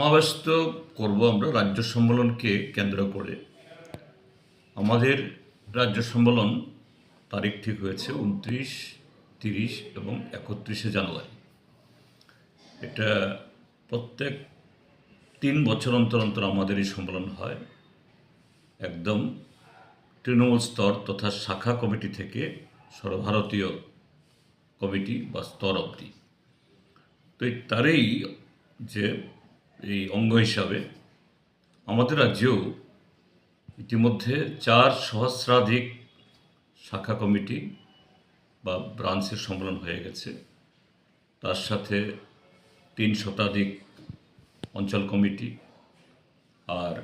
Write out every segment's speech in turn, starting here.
সমাবেশ তো করব আমরা রাজ্য সম্মেলনকে কেন্দ্র করে। আমাদের রাজ্য সম্মেলন তারিখ ঠিক হয়েছে উনত্রিশ, তিরিশ এবং একত্রিশে জানুয়ারি। এটা প্রত্যেক তিন বছর অন্তর অন্তর আমাদের এই সম্মেলন হয়। একদম তৃণমূল স্তর তথা শাখা কমিটি থেকে সর্বভারতীয় কমিটি বা স্তর অবধি। তো তারই যে এই অঙ্গ হিসাবে আমাদের রাজ্যেও ইতিমধ্যে চার সহস্রাধিক শাখা কমিটি বা ব্রাঞ্চের সম্মেলন হয়ে গেছে। তার সাথে তিন শতাধিক অঞ্চল কমিটি আর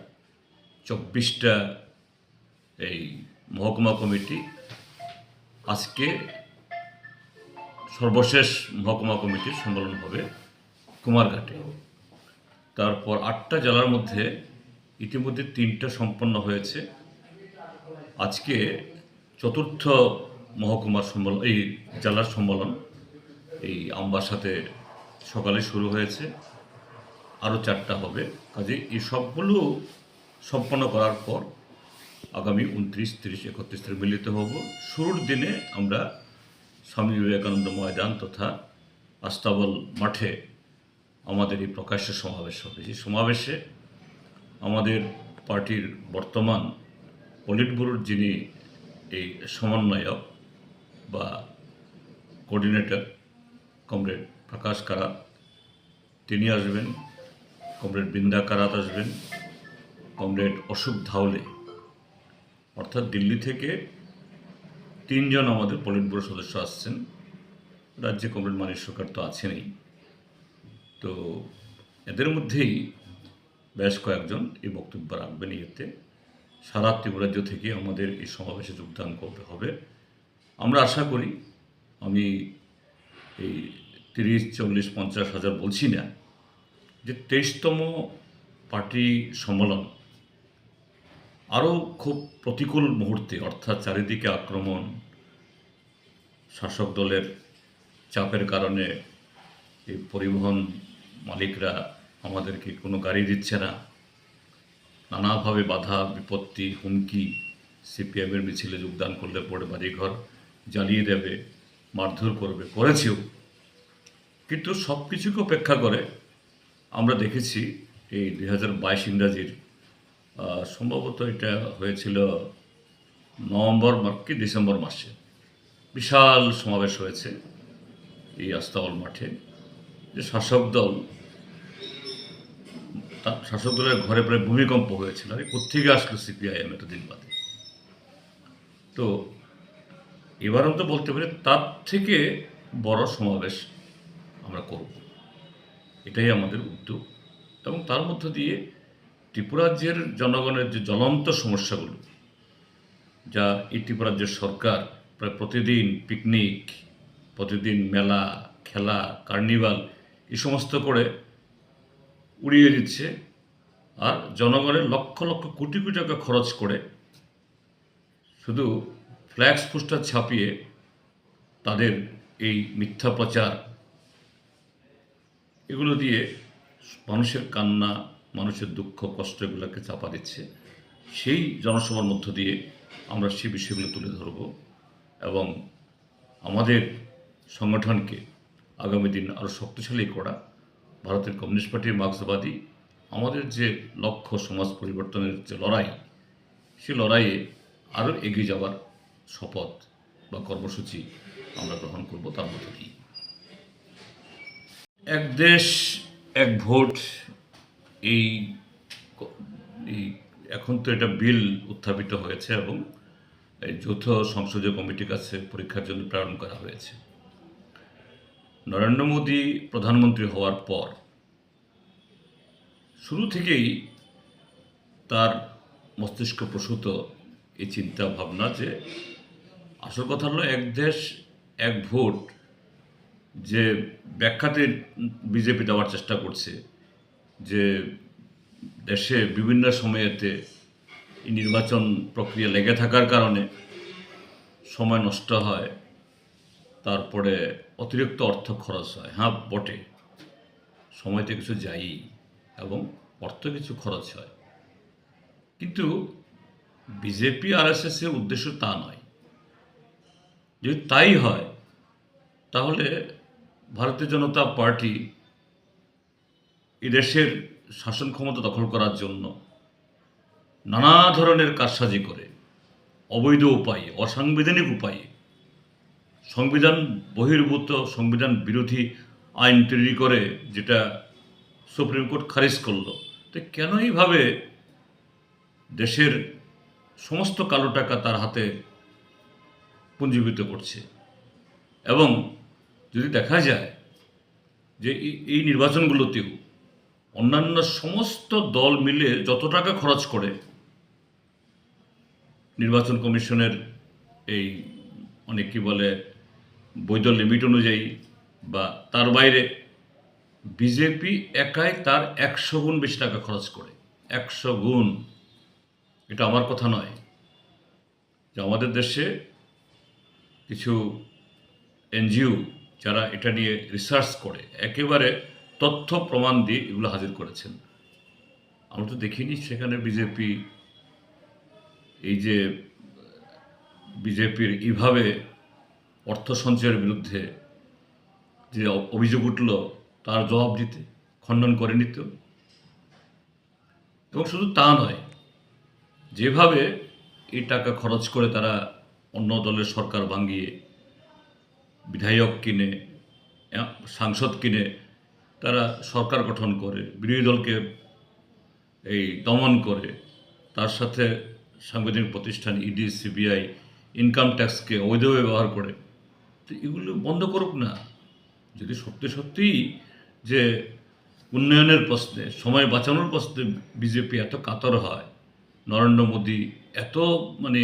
চব্বিশটা এই মহকুমা কমিটি। আজকে সর্বশেষ মহকুমা কমিটির সম্মেলন হবে কুমারঘাটে। তারপর আটটা জেলার মধ্যে ইতিমধ্যে তিনটা সম্পন্ন হয়েছে। আজকে চতুর্থ মহকুমার সম্মেলন, এই জেলার সম্মেলন, এই আম্বার সাথে সকালে শুরু হয়েছে। আরও চারটা হবে। কাজে এই সবগুলো সম্পন্ন করার পর আগামী উনত্রিশ, তিরিশ, একত্রিশ তারিখ মিলিত হব। শুরুর দিনে আমরা স্বামী বিবেকানন্দ ময়দান তথা আস্তাবল মাঠে আমাদের এই প্রকাশ্য সমাবেশ হবে। সেই সমাবেশে আমাদের পার্টির বর্তমান পলিট ব্যুরোর যিনি এই সমন্বয়ক বা কোঅর্ডিনেটর, কমরেড প্রকাশ কারাত, তিনি আসবেন, কমরেড বৃন্দা কারাত আসবেন, কমরেড অশোক ধাওলে। অর্থাৎ দিল্লি থেকে তিনজন আমাদের পলিট ব্যুরো সদস্য আসছেন। রাজ্যে কমরেড মানিক সরকার তো আছেনই। তো এদের মধ্যেই বেশ কয়েকজন এই বক্তব্য রাখবেন ইয়েতে সারা ত্রিপুরাজ্য থেকে আমাদের এই সমাবেশে যোগদান করতে হবে। আমরা আশা করি, আমি এই তিরিশ, চল্লিশ, পঞ্চাশ হাজার বলছি না যে তেইশতম পার্টি সম্মেলন আরও খুব প্রতিকূল মুহূর্তে, অর্থাৎ চারিদিকে আক্রমণ, শাসক দলের চাপের কারণে এই পরিবহন মালিকরা আমাদেরকে কোনো গাড়ি দিচ্ছে না। নানাভাবে বাধা, বিপত্তি, হুমকি, সিপিএমের মিছিলে যোগদান করলে পরে বাড়িঘর জ্বালিয়ে দেবে, মারধর করবে, করেছেও। কিন্তু সব কিছুকে উপেক্ষা করে আমরা দেখেছি এই দুই হাজার বাইশ ইংরাজির সম্ভবত এটা হয়েছিল নভেম্বর কি ডিসেম্বর মাসে। বিশাল সমাবেশ হয়েছে এই আস্তাবল মাঠে। যে শাসক দল শাসক দলের ঘরে প্রায় ভূমিকম্প হয়েছিল। আরে কোথেকে আসলো সিপিআইএম এতদিন বাদে। তো এবার তো বলতে পারি তার থেকে বড় সমাবেশ আমরা করব। এটাই আমাদের উদ্যোগ। এবং তার মধ্য দিয়ে ত্রিপুরাজ্যের জনগণের যে জ্বলন্ত সমস্যাগুলো, যা এই ত্রিপুরাজ্যের সরকার প্রায় প্রতিদিন পিকনিক প্রতিদিন মেলা, খেলা কার্নিভাল এই সমস্ত করে উড়িয়ে দিচ্ছে আর জনগণের লক্ষ লক্ষ কোটি কোটি টাকা খরচ করে শুধু ফ্ল্যাক্স পোস্টার ছাপিয়ে তাদের এই মিথ্যা প্রচার, এগুলো দিয়ে মানুষের কান্না, মানুষের দুঃখ কষ্ট এগুলোকে চাপা দিচ্ছে। সেই জনসভার মধ্য দিয়ে আমরা সেই বিষয়গুলো তুলে ধরব এবং আমাদের সংগঠনকে আগামী দিন আরও শক্তিশালী করা ভারতের কমিউনিস্ট পার্টি মার্ক্সবাদী, আমাদের যে লক্ষ্য সমাজ পরিবর্তনের যে লড়াই, সে লড়াইয়ে আরও এগিয়ে যাওয়ার শপথ বা কর্মসূচি আমরা গ্রহণ করব তার মধ্যে দিয়ে এক দেশ, এক ভোট, এই এই এখন তো এটা বিল উত্থাপিত হয়েছে এবং যৌথ সংসদীয় কমিটির কাছে পরীক্ষার জন্য প্রেরণ করা হয়েছে। নরেন্দ্র মোদী প্রধানমন্ত্রী হওয়ার পর, শুরু থেকেই তার মস্তিষ্ক প্রসূত এই চিন্তা ভাবনা যে আসল কথা হলো এক দেশ, এক ভোট যে ব্যাখ্যাতে বিজেপি দেওয়ার চেষ্টা করছে যে দেশে বিভিন্ন সময়েতে নির্বাচন প্রক্রিয়া লেগে থাকার কারণে সময় নষ্ট হয়। তারপরে অতিরিক্ত অর্থ খরচ হয়। হ্যাঁ বটে। সময়তে কিছু যায়ই এবং অর্থ কিছু খরচ হয়। কিন্তু বিজেপি আর এর উদ্দেশ্য তা নয়। যদি তাই হয়, তাহলে ভারতীয় জনতা পার্টি এদেশের শাসন ক্ষমতা দখল করার জন্য নানা ধরনের কারসাজি করে। অবৈধ উপায়ে, অসাংবিধানিক উপায়ে সংবিধান বহির্ভূত সংবিধান বিরোধী আইন তৈরি করে যেটা সুপ্রিম কোর্ট খারিজ করল, তো কেন এইভাবে দেশের সমস্ত কালো টাকা তার হাতে পুঞ্জীভূত করছে? এবং যদি দেখা যায় যে এই- এই নির্বাচনগুলোতেও অন্যান্য সমস্ত দল মিলে যত টাকা খরচ করে নির্বাচন কমিশনের এই অনেক কি বলে বৈধ লিমিট অনুযায়ী বা তার বাইরে বিজেপি একাই তার একশো গুণ বেশি টাকা খরচ করে। একশো গুণ। এটা আমার কথা নয়। যে আমাদের দেশে কিছু এনজিও যারা এটা নিয়ে রিসার্চ করে, একেবারে তথ্য প্রমাণ দিয়ে এগুলো হাজির করেছেন। আমরা তো দেখিনি সেখানে বিজেপি এই যে বিজেপির এইভাবে অর্থ সঞ্চয়ের বিরুদ্ধে যে অভিযোগ উঠল, তার জবাব দিতে, খণ্ডন করে নিত। এবং শুধু তা নয়, যেভাবে এই টাকা খরচ করে তারা অন্য দলের সরকার ভাঙিয়ে, বিধায়ক কিনে সাংসদ কিনে, তারা সরকার গঠন করে, বিরোধী দলকে এই দমন করে, তার সাথে সাংবিধানিক প্রতিষ্ঠান ইডি সিবিআই ইনকাম ট্যাক্সকে অবৈধ ব্যবহার করে তো এগুলো বন্ধ করুক না। যদি সত্যি সত্যিই যে উন্নয়নের প্রশ্নে, সময় বাঁচানোর প্রশ্নে বিজেপি এত কাতর হয়, নরেন্দ্র মোদী এত মানে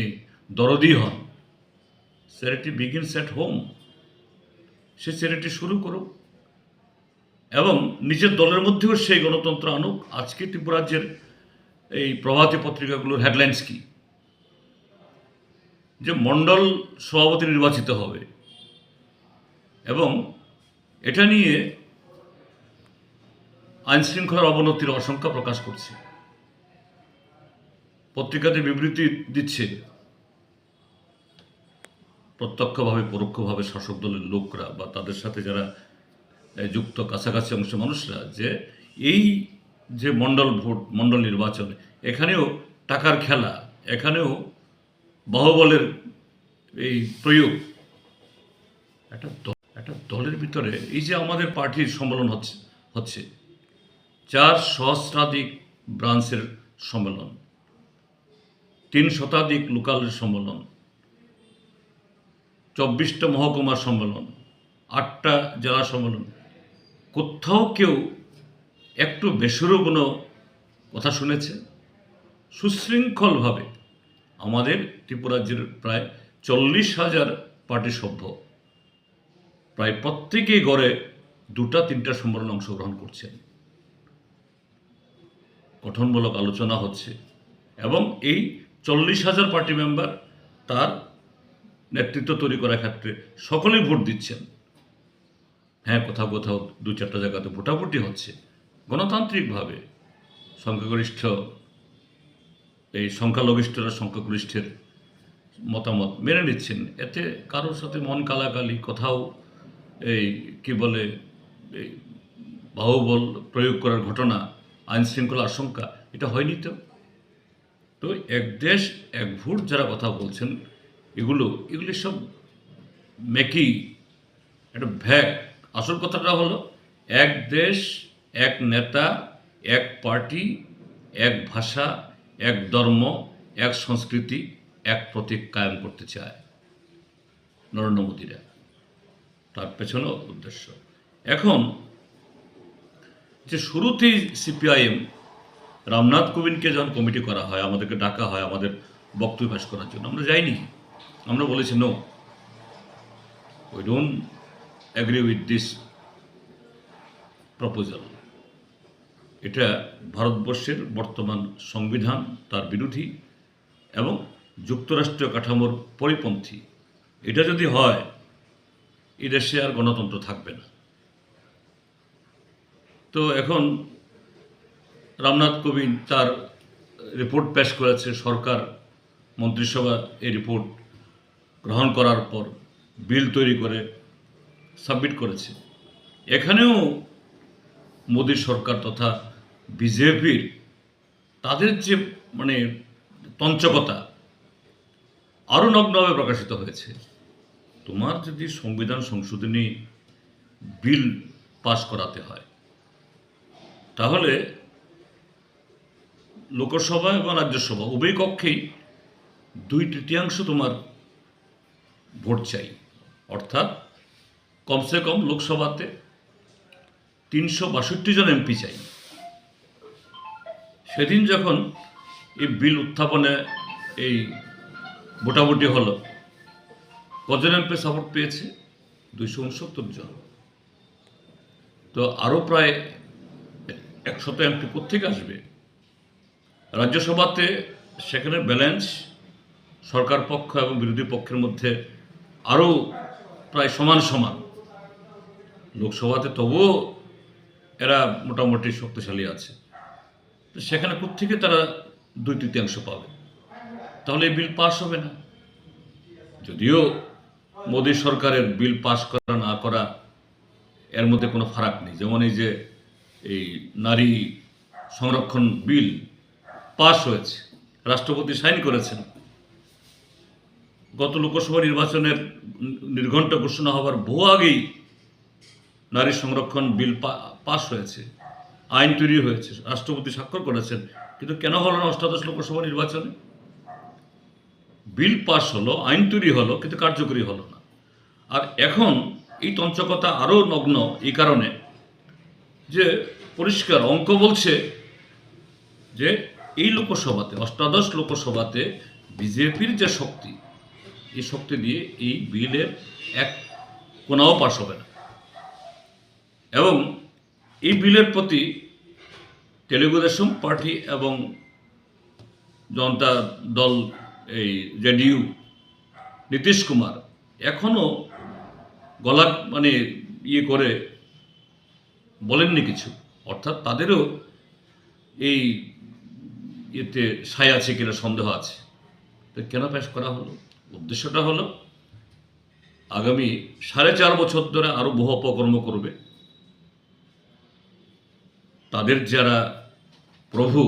দরদি হন চ্যারিটি বিগিনস অ্যাট হোম সে চ্যারিটি শুরু করুক। এবং নিজের দলের মধ্যেও সেই গণতন্ত্র আনুক। আজকে ত্রিপুরাজ্যের এই প্রভাতী পত্রিকাগুলোর হেডলাইন্স কি? যে মণ্ডল সভাপতি নির্বাচিত হবে এবং এটা নিয়ে আইনশৃঙ্খলার অবনতির আশঙ্কা প্রকাশ করছে। পত্রিকাতে বিবৃতি দিচ্ছে, প্রত্যক্ষভাবে, পরোক্ষভাবে শাসক দলের লোকরা বা তাদের সাথে যারা যুক্ত কাছাকাছি অংশের মানুষরা যে এই যে মণ্ডল ভোট, মণ্ডল নির্বাচন, এখানেও টাকার খেলা, এখানেও বাহুবলের এই প্রয়োগ, একটা দলের ভিতরে এই যে আমাদের পার্টির সম্মেলন হচ্ছে হচ্ছে, চার সহস্রাধিক ব্রাঞ্চের সম্মেলন, তিন শতাধিক লোকালের সম্মেলন, চব্বিশটা মহকুমার সম্মেলন, আটটা জেলা সম্মেলন, কোথাও কেউ একটু বেসুরো কোনো কথা শুনেছে? সুশৃঙ্খলভাবে আমাদের ত্রিপুরাজ্যের প্রায় চল্লিশ হাজার পার্টি সভ্য। প্রায় প্রত্যেকেই গড়ে দুটা, তিনটা সম্মেলনে অংশগ্রহণ করছেন। গঠনমূলক আলোচনা হচ্ছে এবং এই চল্লিশ হাজার পার্টি মেম্বার তার নেতৃত্ব তৈরি করার ক্ষেত্রে সকলেই ভোট দিচ্ছেন। হ্যাঁ কোথাও কোথাও দু চারটা জায়গাতে ভোটাভুটি হচ্ছে। গণতান্ত্রিকভাবে সংখ্যাগরিষ্ঠ, এই সংখ্যালঘিষ্ঠরা সংখ্যাগরিষ্ঠের মতামত মেনে নিচ্ছেন। এতে কারোর সাথে মন কালাকালি, কোথাও এই, কি বলে, এই বাহুবল প্রয়োগ করার ঘটনা, আইন শৃঙ্খলা আশঙ্কা, এটা হয়নি তো? তো এক দেশ, এক ভোট যারা কথা বলছেন, এগুলো, এগুলি সব মেকি একটা ভ্যাক। আসল কথাটা হলো, এক দেশ, এক নেতা, এক পার্টি, এক ভাষা, এক ধর্ম, এক সংস্কৃতি, এক প্রতীক কায়েম করতে চায়। নরেন্দ্র মোদীরা। তার পেছনেও উদ্দেশ্য। এখন, যে শুরুতেই সিপিআইএম রামনাথ কোবিন্দকে যখন কমিটি করা হয়, আমাদেরকে ডাকা হয়, আমাদের বক্তব্য পেশ করার জন্য, আমরা যাইনি। আমরা বলেছি, no we don't agree with this proposal এটা ভারতবর্ষের বর্তমান সংবিধান, তার বিরোধী এবং যুক্তরাষ্ট্রীয় কাঠামোর পরিপন্থী। এটা যদি হয় এই দেশে আর গণতন্ত্র থাকবে না। তো এখন রামনাথ কোবিন্দ তার রিপোর্ট পেশ করেছে, সরকার, মন্ত্রিসভা এই রিপোর্ট গ্রহণ করার পর বিল তৈরি করে সাবমিট করেছে। এখানেও মোদী সরকার তথা বিজেপির তাদের যে মানে তঞ্চকতা আরও নগ্নভাবে প্রকাশিত হয়েছে। তোমার যদি সংবিধান সংশোধনী বিল পাশ করাতে হয়, তাহলে লোকসভা এবং রাজ্যসভা উভয় কক্ষেই দুই তৃতীয়াংশ তোমার ভোট চাই। অর্থাৎ কমসে কম লোকসভাতে তিনশো বাষট্টি জন এমপি চাই। সেদিন যখন এই বিল উত্থাপনে এই ভোটাভুটি হলো কজন এমপি সাপোর্ট পেয়েছে দুইশো উনসত্তর জন। তো আরও প্রায় একশত এমপি কোথেকে আসবে। রাজ্যসভাতে সেখানে ব্যালেন্স সরকার পক্ষ এবং বিরোধী পক্ষের মধ্যে আরও প্রায় সমান সমান। লোকসভাতে তবুও এরা মোটামুটি শক্তিশালী আছে। তো সেখানে কোথেকে তারা দুই তৃতীয়াংশ পাবে। তাহলে এই বিল পাস হবে না। যদিও মোদী সরকারের বিল পাস করা, না করা, এর মধ্যে কোনো ফারাক নেই। যেমন এই যে এই নারী সংরক্ষণ বিল পাস হয়েছে, রাষ্ট্রপতি সাইন করেছেন। গত লোকসভা নির্বাচনের নির্ঘণ্ট ঘোষণা হবার বহু আগেই নারী সংরক্ষণ বিল পা- পাস হয়েছে, আইন তৈরি হয়েছে, রাষ্ট্রপতি স্বাক্ষর করেছেন। কিন্তু কেন হলো না অষ্টাদশ লোকসভা নির্বাচনে? বিল পাস হলো, আইন তৈরি হলো, কিন্তু কার্যকরী হলো আর এখন এই তঞ্চকতা আরও নগ্ন এই কারণে যে পরিষ্কার অঙ্ক বলছে যে এই লোকসভাতে, অষ্টাদশ লোকসভাতে বিজেপির যে শক্তি, এই শক্তি দিয়ে এই বিলের এক কোনাও পাশ হবে না। এবং এই বিলের প্রতি তেলুগু দেশম পার্টি এবং জনতা দল, এই জেডিইউ, নীতিশ কুমার এখনও গলা মানে ইয়ে করে বলেননি কিছু। অর্থাৎ তাদেরও এই ইয়েতে সাই আছে কিনা সন্দেহ আছে। তো কেন পেশ করা হলো? উদ্দেশ্যটা হলো, আগামী সাড়ে চার বছর ধরে আরও বহু অপকর্ম করবে। তাদের যারা প্রভু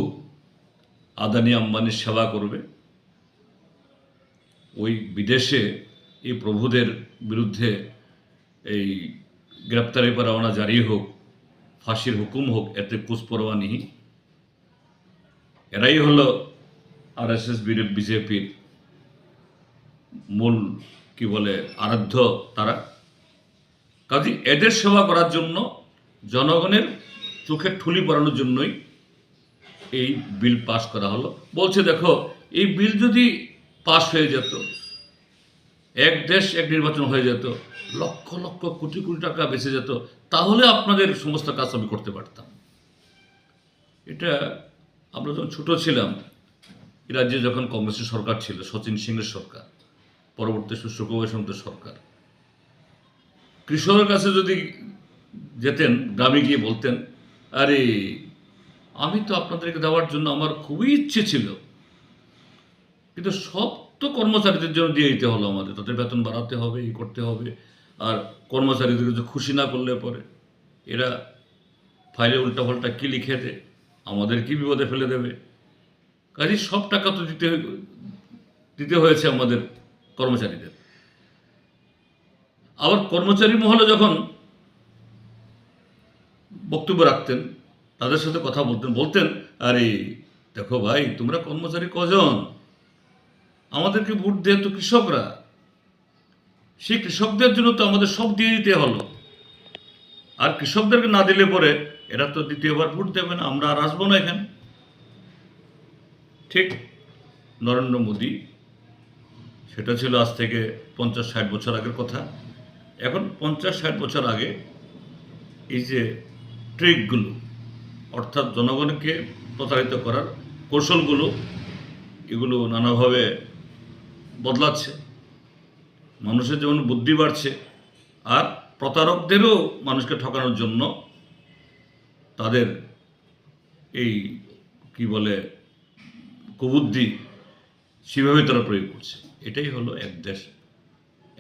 আদানি আম্বানির সেবা করবে, ওই বিদেশে এই প্রভুদের বিরুদ্ধে এই গ্রেপ্তারি পরোয়ানা জারি হোক, ফাঁসির হুকুম হোক, এতে কুচপরোয়া নেই এরাই হলো আর এস এস বিজেপির মূল, কি বলে, আরাধ্য তারা। কাজে এদের সেবা করার জন্য জনগণের চোখে ঠুলি পড়ানোর জন্যই এই বিল পাস করা হলো। বলছে, দেখো, এই বিল যদি পাস হয়ে যেত এক দেশ এক নির্বাচন হয়ে যেত, লক্ষ লক্ষ কোটি কোটি টাকা বেঁচে যেত, তাহলে আপনাদের সমস্ত কাজ আমি করতে পারতাম। এটা আমরা যখন ছোট ছিলাম, এ রাজ্যে যখন কংগ্রেসের সরকার ছিল, সচিন সিংয়ের সরকার, পরবর্তী সুশোক সরকার, কৃষকের কাছে যদি যেতেন, গ্রামে গিয়ে বলতেন, আরে, আমি তো আপনাদেরকে দেওয়ার জন্য আমার খুবই ইচ্ছে ছিল, কিন্তু সব তো কর্মচারীদের জন্য দিয়ে দিতে হলো আমাদের। তাদের বেতন বাড়াতে হবে, ই করতে হবে। আর কর্মচারীদের যদি খুশি না করলে পরে এরা ফাইলে উল্টাপাল্টা কী লিখে দেয়, আমাদের কি বিপদে ফেলে দেবে? কাজে সব টাকা তো দিতে দিতে হয়েছে আমাদের কর্মচারীদের। আবার কর্মচারী মহলে যখন বক্তব্য রাখতেন, তাদের সাথে কথা বলতেন বলতেন, আরে, দেখো ভাই, তোমরা কর্মচারী কজন? আমাদেরকে ভোট দেয় তো কৃষকরা। সেই কৃষকদের জন্য তো আমাদের সব দিয়ে দিতে হলো। আর কৃষকদেরকে না দিলে পরে এরা তো দ্বিতীয়বার ভোট দেবে না, আমরা আর আসব না এখানে। ঠিক নরেন্দ্র মোদী, সেটা ছিল আজ থেকে পঞ্চাশ ষাট বছর আগের কথা। এখন পঞ্চাশ ষাট বছর আগে এই যে ট্রিকগুলো, অর্থাৎ জনগণকে প্রতারিত করার কৌশলগুলো, এগুলো নানাভাবে বদলাচ্ছে। মানুষের যেমন বুদ্ধি বাড়ছে, আর প্রতারকদেরও মানুষকে ঠকানোর জন্য তাদের এই কি বলে কুবুদ্ধি সেভাবে তারা প্রয়োগ করছে। এটাই হলো এক দেশ,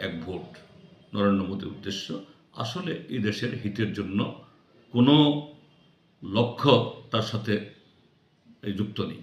এক ভোট। নরেন্দ্র মোদীর উদ্দেশ্য, আসলে এই দেশের হিতের জন্য কোনো লক্ষ্য তার সাথে যুক্ত নেই।